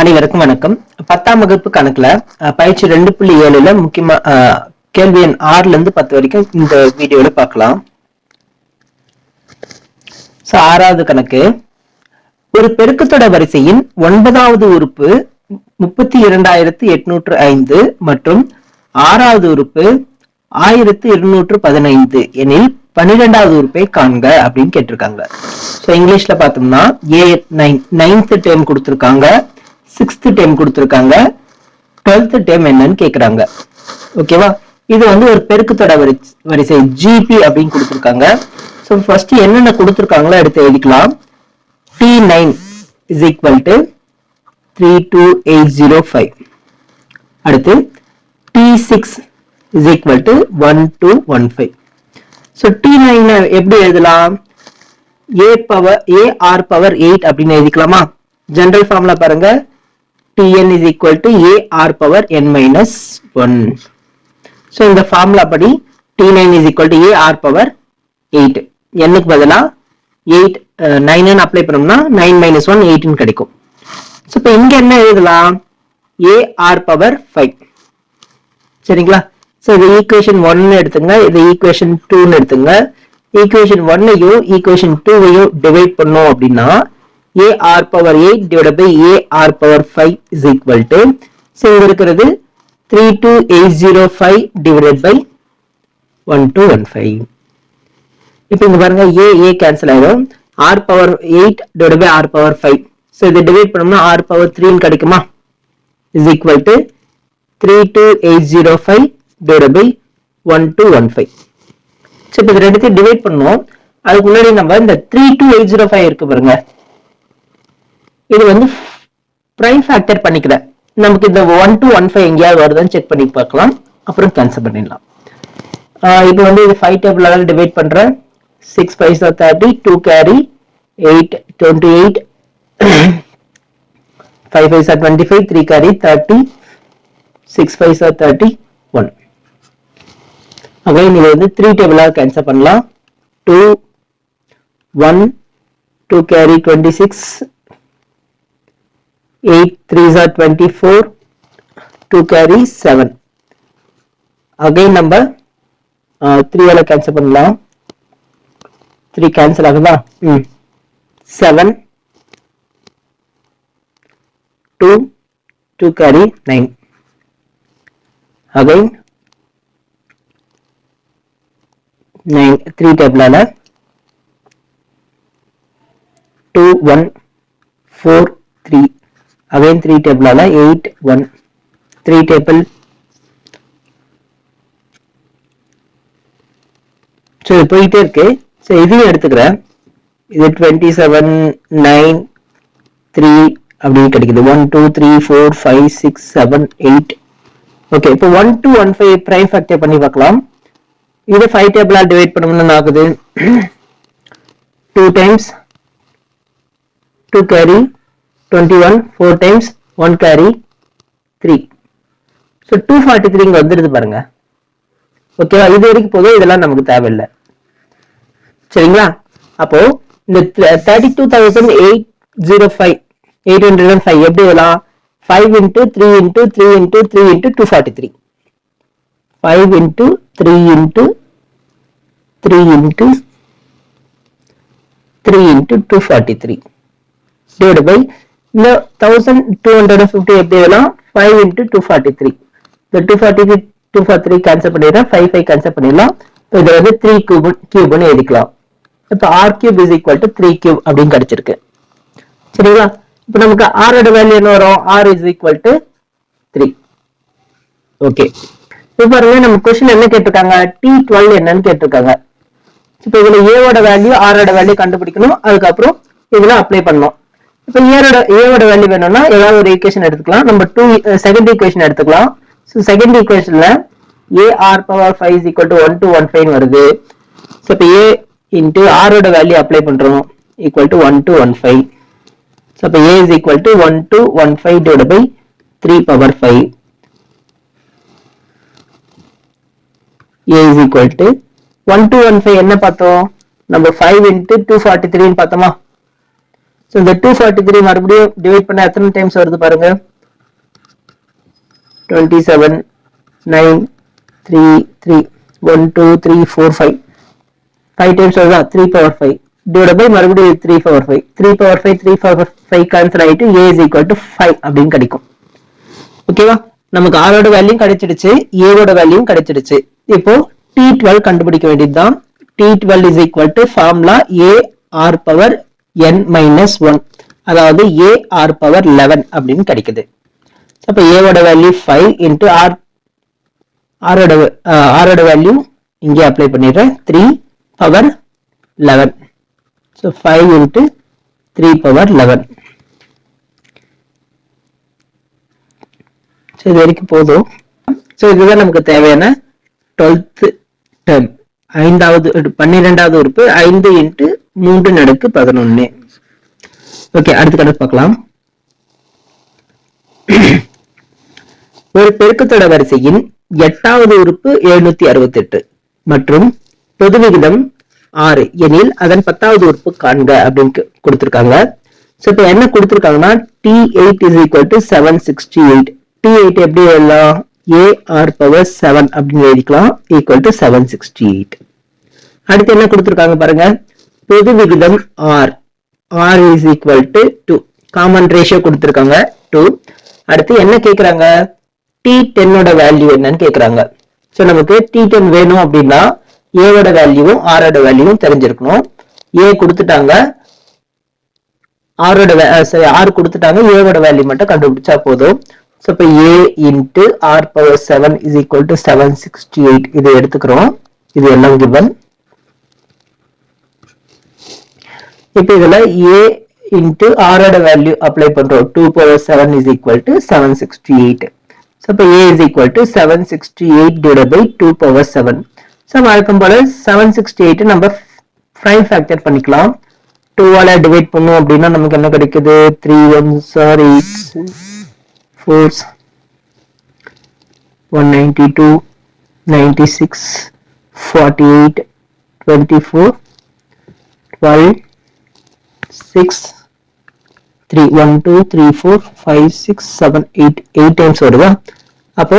அனைவருக்கும் வணக்கம். பத்தாம் வகுப்பு கணக்குல பயிற்சி ரெண்டு புள்ளி ஏழுல முக்கியமா கேள்வி எண் ஆறுல இருந்து பத்து வரைக்கும் இந்த வீடியோல பார்க்கலாம். So, ஆறாவது கணக்கு. ஒரு பெருக்கத்தொட வரிசையின் ஒன்பதாவது உறுப்பு முப்பத்தி இரண்டாயிரத்து எட்நூற்று ஐந்து மற்றும் ஆறாவது உறுப்பு ஆயிரத்து இருநூற்று பதினைந்து எனில் பன்னிரெண்டாவது உறுப்பை காண்க அப்படின்னு கேட்டிருக்காங்க. ஸோ இங்கிலீஷ்ல பார்த்தோம்னா ஏ நைன் நைன்த் டேம் கொடுத்துருக்காங்க. சிக்ஸ்த்து டேம் கொடுத்துருக்காங்க. டுவெல்த்து டேம் என்னன்னு கேட்குறாங்க ஓகேவா இது வந்து ஒரு பெருக்குத்தொட வரிசை வரிசை ஜிபி அப்படின்னு கொடுத்துருக்காங்க. ஸோ ஃபர்ஸ்ட் என்னென்ன கொடுத்துருக்காங்களோ எடுத்து எழுதிக்கலாம். T nine is equal to three two eight zero five அடுத்து T six is equal to one two one five so T nine எப்படி எழுதலாம்? A power A R power eight அப்படின்னு எழுதிக்கலாமா? ஜென்ரல் ஃபார்ம்ல பாருங்க. Tn is equal to a r power n minus 1 So, இந்த formula படி t9 is equal to a r power 8 n-க்கு பதிலா 8 9 apply பண்ணோம்னா 9 minus 1 8 ன்னு கிடைக்கும். ஸோ இப்போ இங்க என்ன எழுதலாம்? A r power 5 சரிங்களா? So, இது equation 1 எடுத்துங்க. இது equation 2 எடுத்துங்க. ஈக்குவேஷன் ஒன்னையும் ஈக்குவேஷன் டூவையும் divide பண்ணோம் அப்படின்னா A R power eight divide by A R power five is equal to so இங்க இருக்கிறது three two eight zero five divide by one two one five இப்போ இங்க பாருங்க ஏ ஏ கேன்சல் ஆயிடும் R power eight divide by R power five so இதை divide பண்ணோம்னா R power த்ரீன்னு கிடைக்குமா? Is equal to three two eight zero five divide by one two one five so இப்போ இது ரெண்டுத்தையும் டிவைட் பண்ணுவோம். அதுக்கு முன்னாடி நம்ம இந்த three two eight zero five இருக்கு பாருங்க. இது வந்து பிரைம் ஃபேக்டர் பண்ணிக்கிறேன் நமக்கு இந்த ஒன் டூ ஒன் ஃபைவ் எங்கேயாவது வருதான்னு செக் பண்ணி பார்க்கலாம். அப்புறம் கேன்சல் பண்ணிடலாம். இப்போ வந்து இது ஃபைவ் டேபிளால் டிவைட் பண்றேன் six five thirty two carry eight twenty eight five five are twenty five three carry thirty six five thirty one again இது வந்து த்ரீ டேபிளாக கேன்சல் பண்ணலாம். Two one two carry twenty six 8 threes are 24 2 carry 7 again நம்ம 3 வல cancel பண்ணலாம் 3 cancel ஆகுதா 7 2 2 carry 9 again 9 3 tableல 2 1 4 3 again three டேபிளால eight one three table so இது போயிட்டே இருக்கு. ஸோ இதையும் எடுத்துக்கிறேன். இது டுவெண்ட்டி செவன் நைன் த்ரீ அப்படின்னு கிடைக்குது. One two three four five six seven eight okay இப்போ one two one five prime factor பண்ணி பார்க்கலாம். இது ஃபைவ் டேபிளாக டிவைட் பண்ணணும்னு ஆகுது. Two times two carry twenty one four times one carry three so two forty three இங்கே வந்துடுது பாருங்க. ஓகேவா இது வரைக்கும் போதும். இதெல்லாம் நமக்கு தேவையில்லை. சரிங்களா? அப்போ இந்த thirty two thousand eight zero five eight hundred and five எப்படி இதெல்லாம்? Five into three into three into three into two forty three five into three into three into three into two forty three divide by இந்த thousand two hundred fifty எப்படி எல்லாம் five into two forty three இந்த two forty three two forty three cancel பண்ணிடலாம். Five five cancel பண்ணிடலாம் இதை வந்து three cube கியூப்னு எழுதிக்கலாம். இப்போ R cube is equal to three cube அப்படின்னு கிடைச்சிருக்கு. சரிங்களா? இப்போ நமக்கு ஆரோட வேல்யூ என்ன வரும்? R is equal to three okay இப்போ பாருங்க நம்ம கொஸ்டின் என்ன கேட்டிருக்காங்க? டி டுவெல் என்னன்னு கேட்டிருக்காங்க. இப்போ இதுல ஏவோட வேல்யூ ஆரோட வேல்யூ கண்டுபிடிக்கணும். அதுக்கப்புறம் இதுல அப்ளை பண்ணணும். இப்போ ஏரோட ஏவோட வேல்யூ வேணும்னா ஏதாவது ஒரு ஈக்குவேஷன் எடுத்துக்கலாம். நம்ம டூ செகண்ட் ஈக்குவேஷன் எடுத்துக்கலாம். So second ஈக்குவேஷன்ல A R power five is equal to one two one five வருது. ஸோ இப்போ ஏ இன்ட்டு ஆரோட வேல்யூ அப்ளை பண்றோம். Equal to one two one five so இப்போ A is equal to one two one five divide by three power five A is equal to one two one five என்ன பார்த்தோம்? நம்ம five into two forty த்ரீன்னு பார்த்தோமா? So இந்த two forty three மறுபடியும் divide பண்ண எத்தனை டைம்ஸ் வருது பாருங்க? Twenty seven nine three three one two three four five five times வருதா? Three power five divide by மறுபடியும் three power five three power five three power five cancel ஆகிட்டு A is equal to five அப்படின்னு கிடைக்கும். ஓகேவா நமக்கு ஆரோட value கிடைச்சிடுச்சு ஏவோட value கிடைச்சிடுச்சு. இப்போ டி டுவெல் கண்டுபிடிக்க வேண்டியதுதான். T twelve is equal to formula A R power N minus one அதாவது ஏ ஆர் பவர் லெவன் அப்படின்னு கிடைக்குது. அப்போ ஏவோட வேல்யூ ஃபைவ் இன்ட்டு ஆர் ஆரோட ஆரோட வேல்யூ இங்கே அப்ளை பண்ணிடுறேன். Three power eleven so five into three power eleven so இது வரைக்கும் போதும். ஸோ இதுதான் நமக்கு தேவையான டுவெல்த்து டேர்ம் ஐந்தாவது பன்னிரெண்டாவது உறுப்பு ஐந்து இன்ட்டு மூன்று நடுக்கு பதினொன்னு. ஓகே அடுத்த கணக்கு பார்க்கலாம். ஒரு பெருக்குத்தொட வரிசையின் எட்டாவது உறுப்பு எழுநூத்தி அறுபத்தி எட்டு மற்றும் பொது விகிதம் ஆறு எனில் அதன் பத்தாவது உறுப்பு காண்க அப்படின்னு கொடுத்திருக்காங்க. ஸோ இப்போ என்ன கொடுத்துருக்காங்கன்னா T eight is equal to seven sixty eight T eight எப்படி எல்லாம் ஏ ஆர் பவர் செவன் அப்படின்னு எழுதிக்கலாம். Equal to seven sixty eight அடுத்து என்ன கொடுத்துருக்காங்க பாருங்க. பொது விகிதம் R R is equal to two common ratio கொடுத்திருக்காங்க டூ அடுத்து என்ன கேட்குறாங்க டி டென்னோட வேல்யூ என்னன்னு கேட்குறாங்க ஸோ நமக்கு டி டென் வேணும் அப்படின்னா ஏவோட வேல்யூவும் ஆரோட வேல்யூவும் தெரிஞ்சிருக்கணும். ஏ கொடுத்துட்டாங்க ஆரோட சரி ஆர் கொடுத்துட்டாங்க ஏவோட வேல்யூ மட்டும் கண்டுபிடிச்சா போதும். ஸோ இப்போ A into R power seven is equal to seven sixty eight இதை எடுத்துக்கிறோம். இது எல்லாம் கிவன் இப்போ இதில் ஏ இன்ட்டு ஆரோட வேல்யூ அப்ளை பண்ணுறோம் two power seven is equal to seven sixty eight so இப்போ A is equal to seven sixty eight divide by two power seven so வழக்கம் போல் செவன் சிக்ஸ்டி எயிட் நம்ம ப்ரைம் ஃபேக்டர் பண்ணிக்கலாம். டூவால divide பண்ணோம் அப்படின்னா நமக்கு என்ன கிடைக்குது? Three one are eight fours one ninety two ninety six forty eight twenty four twelve six three one two three four five six seven eight eight times வருதா? அப்போ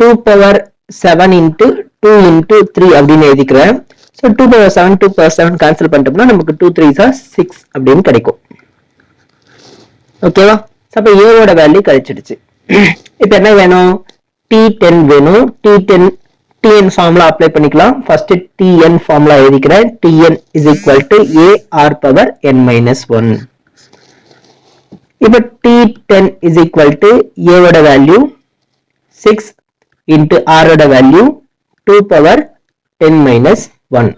two power seven into two into three அப்படின்னு எழுதிக்கிறேன். So two power seven two power seven cancel பண்ணிட்டோம்னா நமக்கு two three sir six அப்படின்னு கிடைக்கும். ஓகேவா அப்போ ஏவோட வேல்யூ கழிச்சிடுச்சு. இப்போ என்ன வேணும்? டி டென் வேணும். T ten TN formula apply பண்ணிக்கலாம். ஃபர்ஸ்ட் டிஎன் ஃபார்முலா எழுதிக்கிறேன் TN is equal to AR power N minus one இப்போ T ten is equal to ஏவோட வேல்யூ சிக்ஸ் இன்ட்டு ஆரோட value two power ten minus one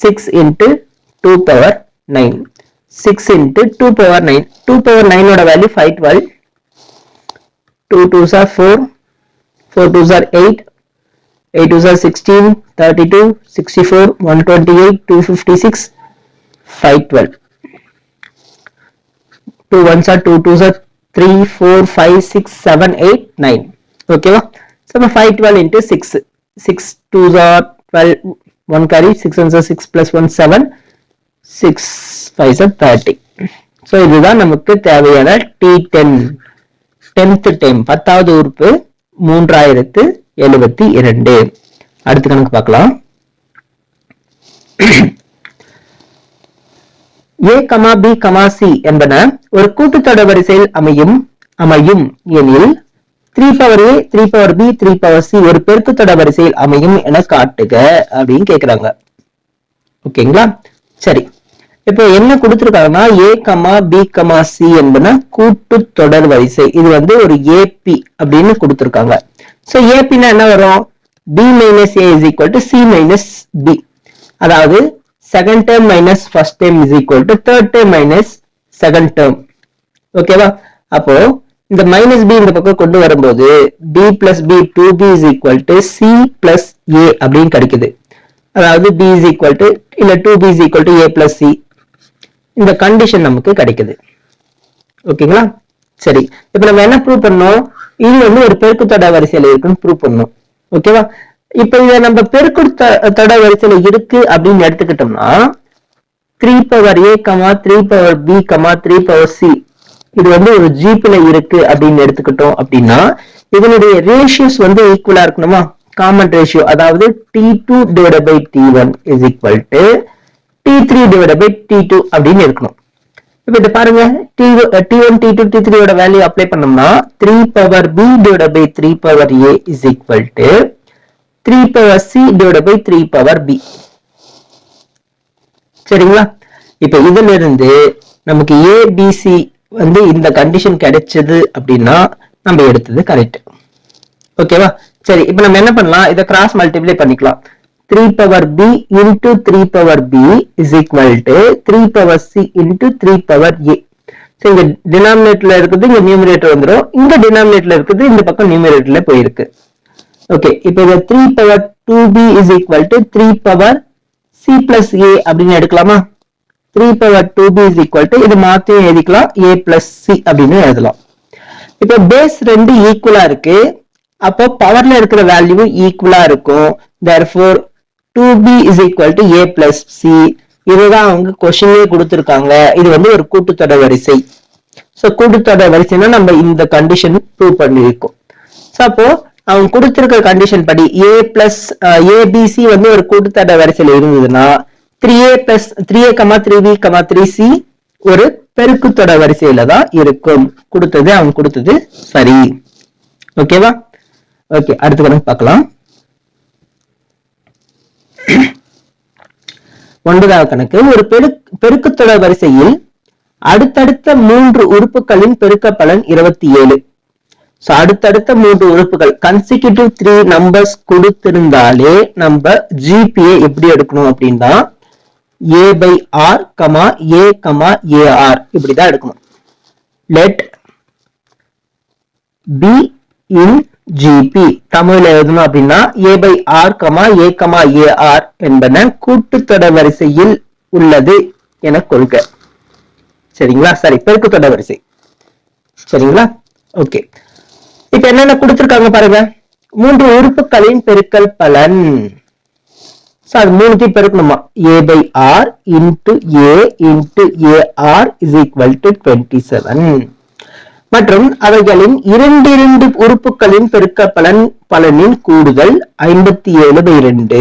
six into two power nine six into two power nine two power நைனோட value five twelve two two are four four two are eight eight two are sixteen thirty two sixty four one twenty eight two fifty six five twelve two ones are two two are three four five six seven eight nine ஓகேவா so நம்ம five twelve into six six two are twelve one carry six one are six plus one seven six five are thirty so இதுதான் நமக்கு தேவையான D ten tenth time பத்தாவது உறுப்பு மூன்றாயிரத்து எழுபத்தி இரண்டு. அடுத்த கணக்கு பார்க்கலாம். A comma B comma C என்பன ஒரு கூட்டுத்தொடர் வரிசையில் அமையும் அமையும் எனில் three power A three power B three power C ஒரு பெருக்குத்தொட வரிசையில் அமையும் என காட்டுக அப்படின்னு கேக்குறாங்க. ஓகேங்களா சரி. இப்போ என்ன கொடுத்துருக்காங்கன்னா A comma B comma C என்பன கூட்டு தொடர் வரிசை. இது வந்து ஒரு ஏபி அப்படின்னு கொடுத்திருக்காங்க. சோ ஏபின்னா என்ன வரும்? B minus A is equal to C minus B அதாவது second term minus first term is equal to third term minus second term ஓகேவா அப்போ இந்த மைனஸ் பி இந்த பக்கம் கொண்டு வரும்போது B plus B two B is equal to C plus A அப்படின்னு கிடைக்குது. அதாவது பி இஸ் ஈக்குவல் டு இல்ல two B is equal to A plus C இந்த கண்டிஷன் நமக்கு கிடைக்குது. ஓகேங்களா சரி. இப்ப நம்ம என்ன ப்ரூவ் பண்ணோம்? இது வந்து ஒரு பெருக்குத்தொடை வரிசையில இருக்குன்னு ப்ரூவ் பண்ணோம். ஓகேவா இப்ப இத நம்ம பெருக்குத்தொடை வரிசையில இருக்கு அப்படின்னு எடுத்துக்கிட்டோம்னா three power A comma three power B comma three power C இது வந்து ஒரு ஜீப்ல இருக்கு அப்படின்னு எடுத்துக்கிட்டோம் அப்படின்னா இதனுடைய ரேஷியோஸ் வந்து ஈக்குவலா இருக்கணுமா? காமன் ரேஷியோ அதாவது T two divide by T one is equal to T three divide by T two அப்படின்னு இருக்கணும். இப்ப இது பாருங்க. T T one T two T த்ரீயோட வேல்யூ அப்ளை பண்ணோம்னா three power B divide by three power A is equal to three power C divide by three power B சரிங்களா? இப்ப இதுல இருந்து நமக்கு ஏபிசி வந்து இந்த கண்டிஷன் கிடைச்சது அப்படின்னா நம்ம எடுத்தது கரெக்ட் ஓகேவா சரி இப்போ நம்ம என்ன பண்ணலாம்? இதை கிராஸ் மல்டிப்ளை பண்ணிக்கலாம். Three power B into three power B is equal to three power C into three power A so இங்க டினாமினேட்டர்ல இருக்குது இங்க நியூமினேட்டர் வந்துடும் இங்க டினாமினேட்டர்ல இருக்குது இந்த பக்கம் நியூமினேட்டர்ல போயிருக்கு. ஓகே இப்போ இந்த three power two B is equal to three power C plus A அப்படின்னு எடுக்கலாமா? Three power two B is equal to இது மாத்தியும் எழுதிக்கலாம் ஏ பிளஸ் சி அப்படின்னு எழுதலாம். இப்போ பேஸ் ரெண்டு ஈக்குவலா இருக்கு. அப்போ பவர்ல இருக்கிற வேல்யூ ஈக்குவலா இருக்கும். Therefore two B is equal to A plus C இதுதான் அவங்க கொஷினே கொடுத்துருக்காங்க. இது வந்து ஒரு கூட்டுத்தொடர் வரிசை. ஸோ கூட்டுத்தொடர் வரிசைனா நம்ம இந்த கண்டிஷன் ப்ரூவ் பண்ணியிருக்கோம். ஸோ அப்போ அவங்க கொடுத்துருக்க கண்டிஷன் படி ஏ பிளஸ் ஏபிசி வந்து ஒரு கூட்டுத்தொடர் வரிசையில இருந்ததுன்னா three A plus three A comma three B comma three C ஒரு பெருக்குத்தொடர் வரிசையில தான் இருக்கும். கொடுத்தது அவங்க கொடுத்தது சரி. ஓகேவா ஓகே அடுத்த கணக்கு பார்க்கலாம். ஒன்பதாவது கணக்கு ஒரு பெரு பெருக்குத்தொடர் வரிசையில் அடுத்தடுத்த மூன்று உறுப்புகளின் பெருக்கப்பலன் இருபத்தி ஏழு ஸோ அடுத்தடுத்த மூன்று உறுப்புகள் கன்சிக்யூட்டிவ் த்ரீ நம்பர்ஸ் கொடுத்திருந்தாலே நம்ம ஜிபிஏ எப்படி எடுக்கணும் அப்படின்னா A by R comma A comma AR இப்படிதான் எடுக்கணும். லெட் பி இன் ஜிபி தமிழ்ல எழுதணும் அப்படின்னா A by R comma A comma A R என்பன கூட்டுத்தொடர் வரிசையில் உள்ளது என கொள்க. சரிங்களா? சரி பெருக்குத்தொடர் வரிசை. சரிங்களா? ஓகே இப்ப என்னென்ன கொடுத்துருக்காங்க பாருங்க. மூன்று உறுப்புகளின் பெருக்கல் பலன். அது மூணுத்தையும் பெருக்கணுமா? A by R into A into R is equal to twenty seven மற்றும் அவைகளின் இரண்டு இரண்டு உறுப்புகளின் பெருக்க பலன் பலனின் கூடுதல் ஐம்பத்தி ஏழு பை ரெண்டு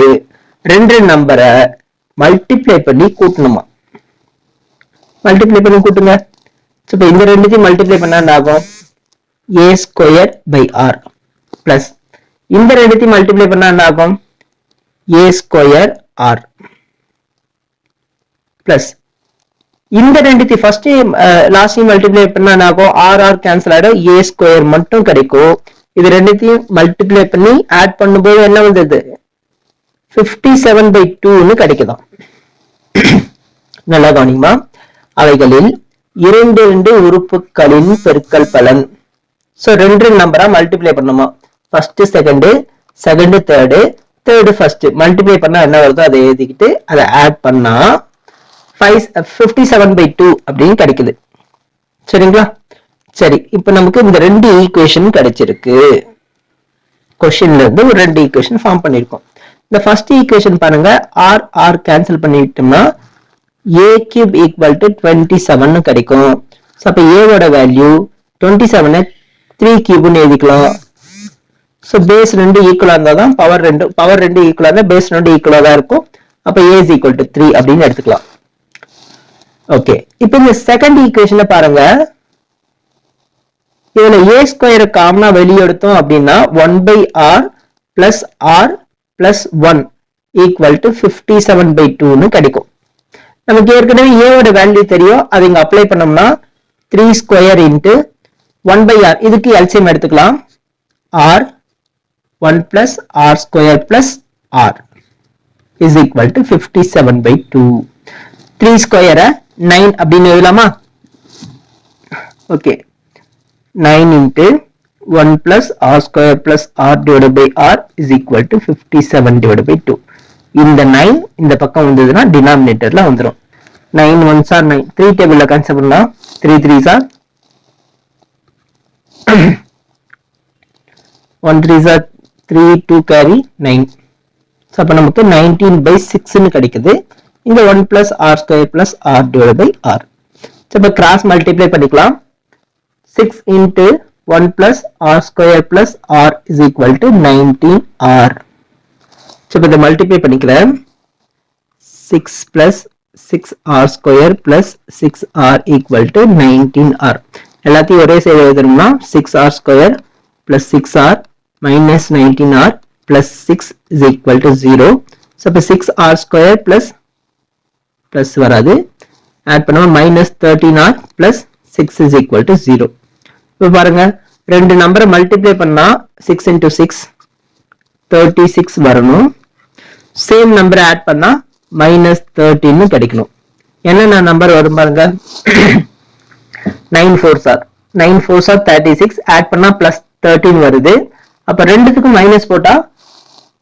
ரெண்டு நம்பரை மல்டிப்ளை பண்ணி கூட்டணுமா? மல்டிப்ளை பண்ணி கூட்டுங்க. இப்போ இந்த ரெண்டுத்தையும் மல்டிப்ளை பண்ணா என்ன ஆகும்? A square by R plus இந்த ரெண்டுத்தையும் மல்டிப்ளை பண்ணா என்ன ஆகும்? ஏ ஸ்கொயர் ஆர் பிளஸ் இந்த ரெண்டுத்தையும் ஃபர்ஸ்ட் லாஸ்ட் மல்டிப்ளை பண்ணா என்ன ஆகும்? ஆர் ஆர் கேன்சல் ஆயிடும். ஏ ஸ்கொயர் மட்டும் கிடைக்கும். இது ரெண்டுத்தையும் மல்டிப்ளை பண்ணி ஆட் பண்ணும்போது என்ன வந்தது? ஃபிஃப்டி செவன் பை டூன்னு கிடைக்குதாம். நல்லா கவனிமா அவைகளில் இரண்டு இரண்டு உறுப்புகளின் பெருக்கல் பலன். ஸோ ரெண்டு நம்பரா மல்டிப்ளை பண்ணுமா? First second second third third first multiply பண்ணா என்ன வருதோ அதை எழுதிக்கிட்டு அதை ஆட் பண்ணா five fifty seven by two அப்படின்னு கிடைக்குது. சரிங்களா? சரி இப்போ நமக்கு இந்த ரெண்டு ஈக்குவேஷன் கிடைச்சிருக்கு. கொஸ்டின்ல இருந்து ஒரு ரெண்டு ஈக்குவேஷன் ஃபார்ம் பண்ணிருக்கோம் இந்த ஃபர்ஸ்ட் ஈக்குவேஷன் பாருங்க R R cancel பண்ணிவிட்டோம்னா A cube equal to twenty seven கிடைக்கும். ஸோ அப்போ ஏவோட வேல்யூ டுவெண்ட்டி செவனை த்ரீ கியூப்னு எழுதிக்கலாம். ஸோ பேஸ் ரெண்டு ஈக்குவலாக இருந்தால் தான் பவர் ரெண்டு பவர் ரெண்டு ஈக்குவலாக இருந்தால் பேஸ் ரெண்டு ஈக்குவலாக தான் இருக்கும். அப்போ A is equal to three அப்படின்னு எடுத்துக்கலாம். ஓகே இப்போ இந்த செகண்ட் ஈக்குவேஷனை பாருங்க. இதுல ஏ ஸ்கொயர் காமனா வெளியே எடுத்தோம் அப்படின்னா one by R plus R plus one equal to fifty seven by டூன்னு கிடைக்கும். நமக்கு ஏற்கனவே ஏவோட வேல்யூ தெரியும். அதை இங்க அப்ளை பண்ணோம்னா three square into one by R இதுக்கு எல்சிஎம் எடுத்துக்கலாம். R one plus R square plus R is equal to fifty seven by two three ஸ்கொயரை நைன் அப்படின்னு எழுதலாமா? Okay nine into one plus R square plus R divide by R is equal to fifty seven divide by two இந்த nine இந்த பக்கம் வந்ததுன்னா டினாமினேட்டர்ல வந்துடும் nine one are nine three டேபிள்ல கன்சிடர் பண்ணலாம் three three are one three are three two carry nine so அப்போ நமக்கு நைன்டீன் பை சிக்ஸ்னு கிடைக்குது. இந்த one plus R square plus R divide by R இப்போ கிராஸ் மல்டிப்ளை பண்ணிக்கலாம். Six into one plus R square plus R is equal to nineteen R இப்போ இதை multiply பண்ணிக்கிறேன். Six plus six R square plus six R equal to nineteen R எல்லாத்தையும் ஒரே side எழுதணும்னா six R square plus six R minus nineteen R plus six is equal to zero so இப்போ six R square plus plus வராது. Add பண்ணுவோம் minus thirteen R plus six is equal to zero இப்போ பாருங்க ரெண்டு நம்பரை multiply பண்ணா six into six thirty six வரணும். Same நம்பரை ஆட் பண்ணா மைனஸ் தேர்ட்டின்னு கிடைக்கணும். என்னென்ன நம்பர் வரும் பாருங்க? Nine four are nine four are thirty six add பண்ணா பிளஸ் தேர்ட்டின் வருது. அப்போ ரெண்டுத்துக்கும் மைனஸ் போட்டா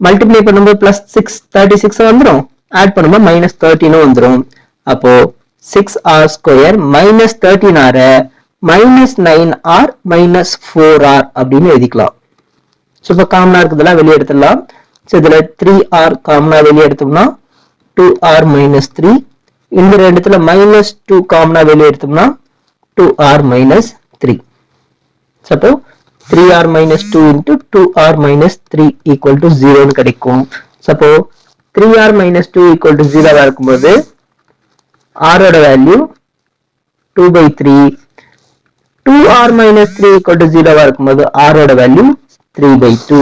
மல்டிப்ளை பண்ணும்போது பிளஸ் சிக்ஸ் தேர்ட்டி சிக்ஸ் வந்துடும் ஆட் பண்ணும்போது மைனஸ் தேர்ட்டினும் வந்துடும் அப்போ six R square minus thirteen R minus nine R minus four R அப்படின்னு எழுதிக்கலாம். ஸோ இப்போ காமனாக இருக்கிறதுலாம் வெளியே எடுத்துடலாம். ஸோ இதில் த்ரீ ஆர் காமனாக வெளியே எடுத்தோம்னா டூ ஆர் மைனஸ் த்ரீ இந்த ரெண்டுத்தில் மைனஸ் டூ காமனா வெளியே எடுத்தோம்னா two R minus three so அப்போ three R minus two into two R minus three equal to ஜீரோன்னு கிடைக்கும். Suppose three R minus two equal to ஜீரோவாக இருக்கும்போது ஆரோட value two by three two R minus three equal to ஜீரோவாக இருக்கும்போது ஆரோட value three by two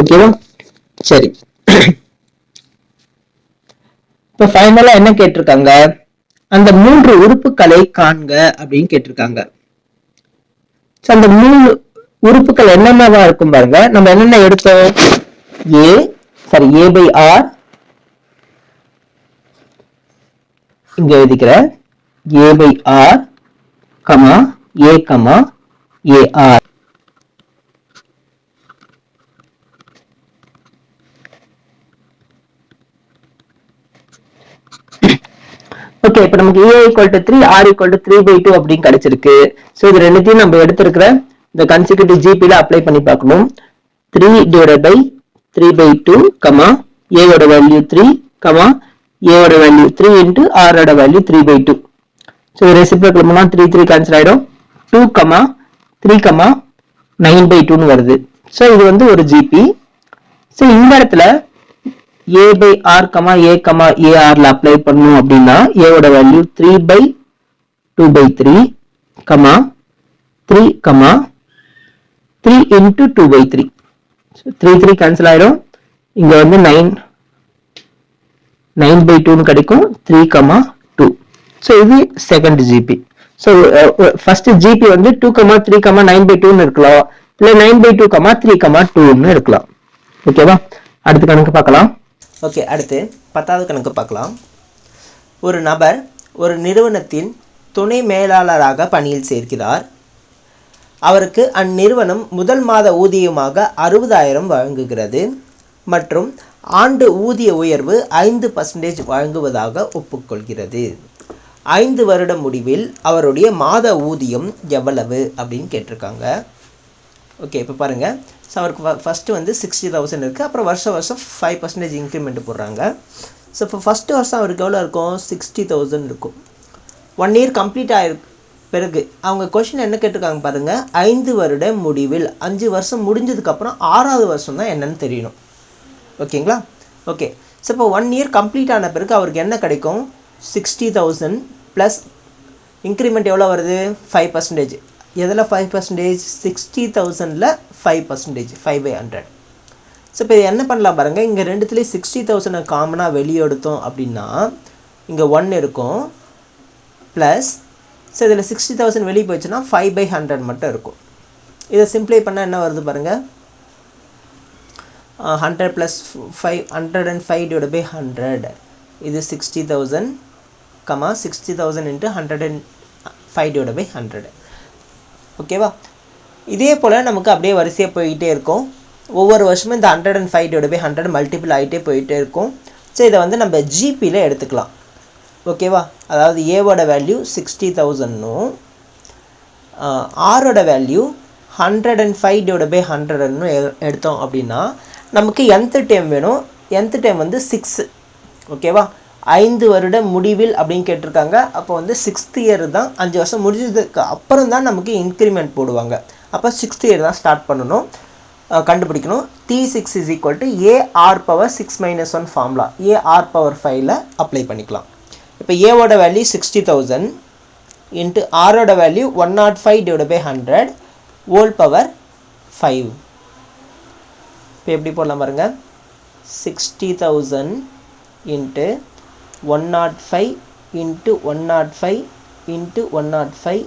ஓகேவா சரி. இப்போ ஃபைனலாக என்ன கேட்டிருக்காங்க? அந்த மூன்று உறுப்புகளை காண்க அப்படின்னு கேட்டிருக்காங்க. அந்த மூணு உறுப்புகள் என்னென்னவா இருக்கும் பாருங்க. நம்ம என்னென்ன எடுத்தோம்? A sorry A by R இங்க எழுதிக்கிறேன் A by R comma A comma A R okay இப்போ நமக்கு A equal to three R equal to three by two அப்படின்னு கிடைச்சிருக்கு. ஸோ இது ரெண்டுத்தையும் நம்ம எடுத்திருக்கிற இந்த கன்சிக்யூட்டிவ் ஜிபியில் அப்ளை பண்ணி பார்க்கணும். Three divide by three by two comma ஏவோட வேல்யூ த்ரீ கமா ஏவோட வேல்யூ த்ரீ இன்ட்டு ஆரோட value three by two so ரெசிபிள் பண்ணா த்ரீ த்ரீ கேன்சல் ஆயிடும். Two comma three comma nine by டூன்னு வருது. ஸோ இது வந்து ஒரு ஜிபி ஸோ இந்த இடத்துல A by R comma A comma ஏஆரில் apply பண்ணும் அப்படின்னா ஏவோட value three by two by three comma three comma three into two by three three three cancel ஆயிடும் இங்க வந்து நைன் நைன் பை டூன்னு கிடைக்கும். த்ரீ கமா டூ ஸோ இது second GP so first GP வந்து two comma three comma nine by டூன்னு இருக்கலாம். இல்லை nine by two comma three comma டூன்னு இருக்கலாம். ஓகேவா அடுத்த கணக்கு பார்க்கலாம். ஓகே அடுத்து பத்தாவது கணக்கு பார்க்கலாம். ஒரு நபர் ஒரு நிறுவனத்தின் துணை மேலாளராக பணியில் சேர்க்கிறார். அவருக்கு அந்நிறுவனம் முதல் மாத ஊதியமாக அறுபதாயிரம் வழங்குகிறது மற்றும் ஆண்டு ஊதிய உயர்வு ஐந்து பர்சன்டேஜ் வழங்குவதாக ஒப்புக்கொள்கிறது. ஐந்து வருட முடிவில் அவருடைய மாத ஊதியம் எவ்வளவு அப்படின்னு கேட்டிருக்காங்க. ஓகே இப்போ பாருங்கள் ஸோ அவருக்கு ஃபஸ்ட்டு வந்து சிக்ஸ்டி தௌசண்ட் இருக்குது அப்புறம் வருஷம் வருஷம் ஃபைவ் பர்சன்டேஜ் இன்க்ரிமெண்ட் போடுறாங்க. ஸோ இப்போ ஃபஸ்ட்டு வருஷம் அவருக்கு எவ்வளோ இருக்கும்? சிக்ஸ்டி தௌசண்ட் இருக்கும். ஒன் இயர் கம்ப்ளீட் ஆகிருக்கு பிறகு அவங்க கொஷின் என்ன கேட்டிருக்காங்க பாருங்கள் ஐந்து வருட முடிவில் அஞ்சு வருஷம் முடிஞ்சதுக்கப்புறம் ஆறாவது வருஷம் தான் என்னன்னு தெரியணும். ஓகேங்களா? ஓகே. ஸோ இப்போ ஒன் இயர் கம்ப்ளீட் ஆன பிறகு அவருக்கு என்ன கிடைக்கும்? சிக்ஸ்டி தௌசண்ட் ப்ளஸ் இன்க்ரிமெண்ட் எவ்வளோ வருது? ஃபைவ் பர்சன்டேஜ் எதில் five percentage sixty தௌசண்டில் five percentage five by hundred so இப்போ என்ன பண்ணலாம் பாருங்கள் இங்கே ரெண்டுத்துலேயும் சிக்ஸ்டி தௌசண்டை காமனாக வெளியே எடுத்தோம் அப்படின்னா இங்கே ஒன் இருக்கும் ப்ளஸ் ஸோ இதில் சிக்ஸ்டி தௌசண்ட் வெளியே போயிடுச்சுன்னா ஃபைவ் பை ஹண்ட்ரட் மட்டும் இருக்கும். இதை சிம்ப்ளை பண்ணால் என்ன வருது பாருங்கள் hundred plus five hundred and five divide by hundred இது sixty thousand comma sixty thousand into hundred and five divide by hundred ஓகேவா இதே போல் நமக்கு அப்படியே வரிசையாக போய்கிட்டே இருக்கும். ஒவ்வொரு வருஷமும் இந்த hundred and five divide by hundred multiple ஆகிட்டே போயிட்டே இருக்கும். ஸோ இதை வந்து நம்ம ஜிபியில் எடுத்துக்கலாம். ஓகேவா அதாவது ஏவோட வேல்யூ சிக்ஸ்டி தௌசண்ட்னும் ஆரோட value hundred and five divide by ஹண்ட்ரட்னு எடுத்தோம் அப்படின்னா நமக்கு எந்த டைம் வேணும். எந்த டைம் வந்து சிக்ஸ் ஓகேவா ஐந்து வருட முடிவில் அப்படின்னு கேட்டிருக்காங்க. அப்போ வந்து சிக்ஸ்த் இயர் தான் அஞ்சு வருஷம் முடிஞ்சதுக்கு அப்புறம் தான் நமக்கு இன்க்ரிமெண்ட் போடுவாங்க. அப்போ சிக்ஸ்த் இயர் தான் ஸ்டார்ட் பண்ணணும். கண்டுபிடிக்கணும். T six is equal to A R power six minus one formula A R power ஃபைவ்ல அப்ளை பண்ணிக்கலாம். இப்போ ஏவோட வேல்யூ சிக்ஸ்டி தௌசண்ட் இன்ட்டு ஆரோட value one nought five divide by hundred whole power five இப்போ எப்படி போடலாம் பாருங்க? Sixty thousand into one nought five into one nought five into one nought five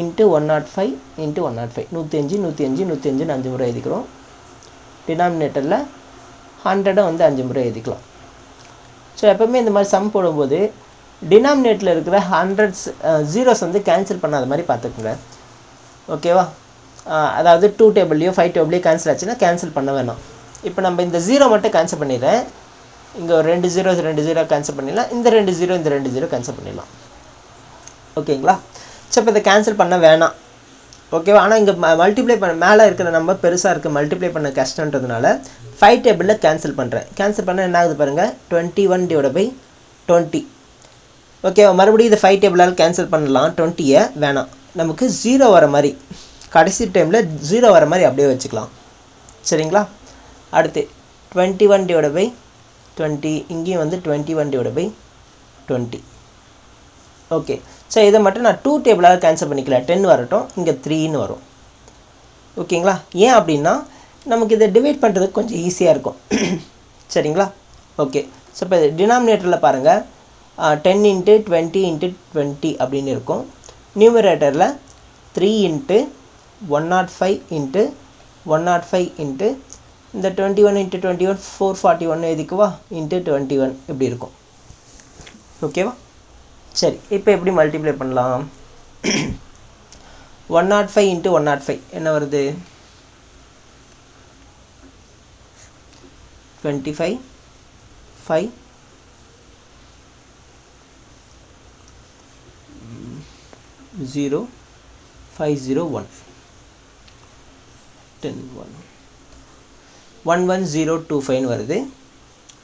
into one nought five into one nought five நூற்றி அஞ்சு நூற்றி அஞ்சு நூற்றி அஞ்சுன்னு அஞ்சு முறை எழுதிக்கிறோம். டினாமினேட்டரில் ஹண்ட்ரடை வந்து அஞ்சு முறை எழுதிக்கலாம். ஸோ எப்பவுமே இந்த மாதிரி சம் போடும்போது டினாமினேட்டில் இருக்கிற ஹண்ட்ரட்ஸ் ஜீரோஸ் uh, வந்து கேன்சல் பண்ணாத மாதிரி பார்த்துக்குங்க. ஓகேவா uh, அதாவது டூ டேபிள்லையோ ஃபைவ் டேபிள்லையோ கேன்சல் ஆச்சுன்னா கேன்சல் பண்ண வேணாம். இப்போ நம்ம இந்த ஜீரோ மட்டும் கேன்சல் பண்ணிடுறேன். இங்கே ஒரு ரெண்டு ஜீரோ ரெண்டு ஜீரோ கேன்சல் பண்ணிடலாம். இந்த ரெண்டு ஜீரோ இந்த ரெண்டு ஜீரோ கேன்சல் பண்ணிடலாம். ஓகேங்களா ஸோ இப்போ இதை கேன்சல் பண்ண வேணாம். ஓகேவா ஆனால் இங்கே மல்டிப்ளை பண்ண மேலே இருக்கிற நம்பர் பெருசாக இருக்குது மல்டிப்ளை பண்ண கஷ்டன்றதுனால ஃபைவ் டேபிளில் கேன்சல் பண்ணுறேன் கேன்சல் பண்ண என்ன ஆகுது பாருங்கள் twenty one divide by twenty okay மறுபடியும் இதை ஃபைவ் டேபிளால் கேன்சல் பண்ணலாம். டுவெண்ட்டியை வேணாம். நமக்கு ஜீரோ வர மாதிரி கடைசி டைமில் ஜீரோ வர மாதிரி அப்படியே வச்சுக்கலாம். சரிங்களா? அடுத்து twenty one divide by twenty இங்கேயும் வந்து twenty one divide by twenty okay so இதை மட்டும் நான் டூ டேபிளாக கேன்சல் பண்ணிக்கலாம் டென் வரட்டும். இங்கே த்ரீன்னு வரும். ஓகேங்களா ஏன் அப்படின்னா நமக்கு இதை டிவைட் பண்ணுறதுக்கு கொஞ்சம் ஈஸியாக இருக்கும். சரிங்களா? ஓகே ஸோ இப்போ டினாமினேட்டரில் பாருங்கள் ten into twenty into twenty அப்படின்னு இருக்கும் நியூமரேட்டரில் three into one nought five into one nought five into இந்த twenty one into twenty one four forty one எழுதிக்குவா into twenty one இப்படி இருக்கும். ஓகேவா சரி. இப்போ எப்படி மல்டிப்ளை பண்ணலாம்? One nought five into one nought five என்ன வருது? twenty five five zero five zero one ten one one one zero two ஃபைவ்னு வருது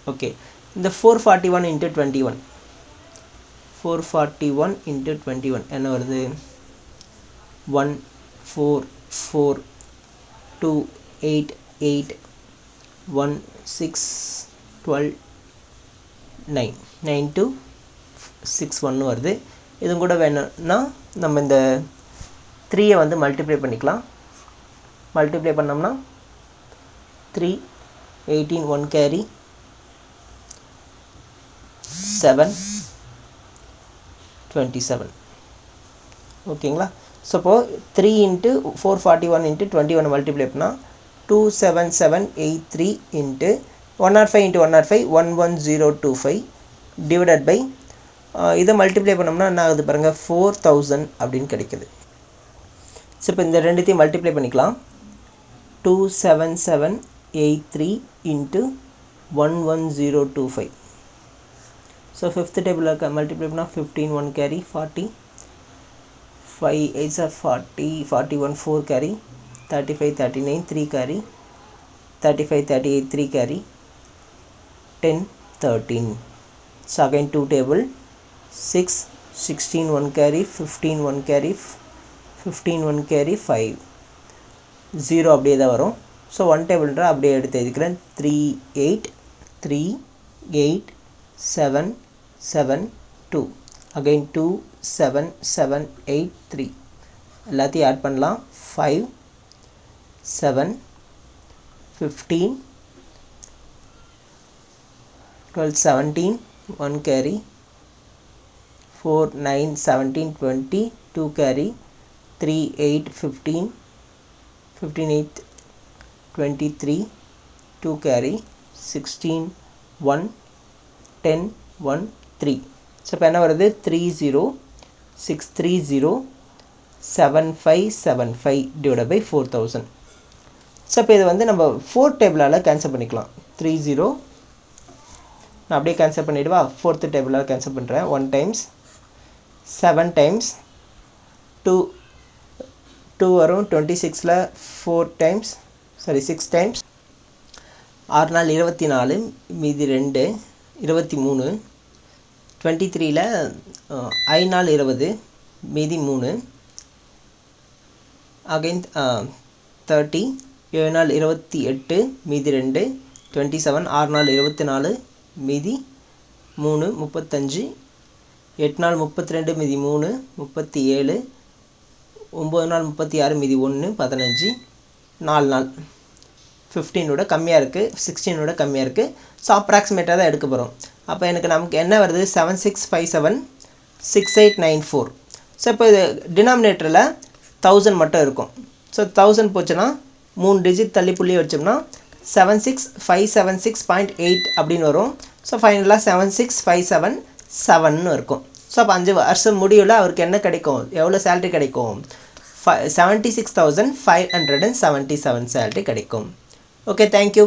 ஓகே இந்த four forty one into twenty one four forty one into twenty one என்ன வருது one four four two eight eight one six twelve nine nine two six ஒன்று வருது. இது கூட வேணும்னா நம்ம இந்த த்ரீயை வந்து மல்டிப்ளை பண்ணிக்கலாம். மல்டிப்ளை பண்ணோம்னா three eighteen one carry seven twenty seven ஓகேங்களா ஸோ இப்போது three into four forty one into twenty one multiply பண்ணால் two seven seven eight three into one or five into one or five one one zero two five divided by இதை multiply பண்ணோம்னா என்ன ஆகுது பாருங்கள் four thousand அப்படின்னு கிடைக்குது. So இப்போ இந்த ரெண்டுத்தையும் மல்டிப்ளை பண்ணிக்கலாம். Two seven seven eight three into one one zero two five so fifth டேபிளில் இருக்க மல்டிப்ளை பண்ணால் fifteen one carry forty five eights are forty forty one four carry thirty five thirty nine three carry thirty five thirty eight three carry ten thirteen so again two table six sixteen one carry fifteen one carry fifteen one carry five zero அப்படியே தான் வரும். So one டேபிள்ன்ற அப்படியே எடுத்து எழுதிக்கிறேன். Three eight three eight seven seven two again two seven seven eight three எல்லாத்தையும் add பண்ணலாம். Five seven fifteen twelve seventeen one carry four nine seventeen twenty two carry three eight fifteen fifteen eight twenty three two carry sixteen one ten one three so இப்போ என்ன வருது three zero six three zero seven five seven five divide by four thousand so இப்போ இது வந்து நம்ம four டேபிளால் cancel பண்ணிக்கலாம். Three zero நான் அப்படியே கேன்சல் பண்ணிவிடுவா ஃபோர்த்து டேபிளால் கேன்சல் பண்ணுறேன் one times seven times two two வரும். டுவெண்ட்டி சிக்ஸில் four times sorry six times ஆறு நாள் இருபத்தி நாலு மீதி ரெண்டு இருபத்தி மூணு. டுவெண்ட்டி த்ரீல ஐ நாள் இருபது மீதி மூணு. அகைன் தேர்ட்டி ஏழு நாள் இருபத்தி எட்டு மீதி ரெண்டு டுவெண்ட்டி செவன் ஆறு நாள் இருபத்தி நாலு மீதி மூணு முப்பத்தஞ்சு எட்டு நாள் முப்பத்தி ரெண்டு மீதி மூணு முப்பத்தி ஏழு ஒம்பது நாள் முப்பத்தி ஆறு மீதி ஒன்று பதினஞ்சு நாலு நாள் ஃபிஃப்டீனோட கம்மியாக இருக்குது சிக்ஸ்டீனோட கம்மியாக இருக்குது ஸோ அப்ராக்சிமேட்டாக தான் எடுக்க போகிறோம் அப்போ எனக்கு நமக்கு என்ன வருது? Seven six five seven six eight nine four so இப்போ இது டினாமினேட்டரில் தௌசண்ட் மட்டும் இருக்கும். ஸோ தௌசண்ட் போச்சுன்னா மூணு டிஜிட் தள்ளி புள்ளி வச்சோம்னா seven six five seven six point eight அப்படின்னு வரும். ஸோ ஃபைனலாக செவன் சிக்ஸ் ஃபைவ் செவன் செவன்னு இருக்கும். ஸோ அப்போ அஞ்சு வருஷம் முடிவில் அவருக்கு என்ன கிடைக்கும்? எவ்வளோ சேலரி கிடைக்கும்? Five seventy six thousand five hundred and seventy seven salary கிடைக்கும் ஓகே தேங்க்யூ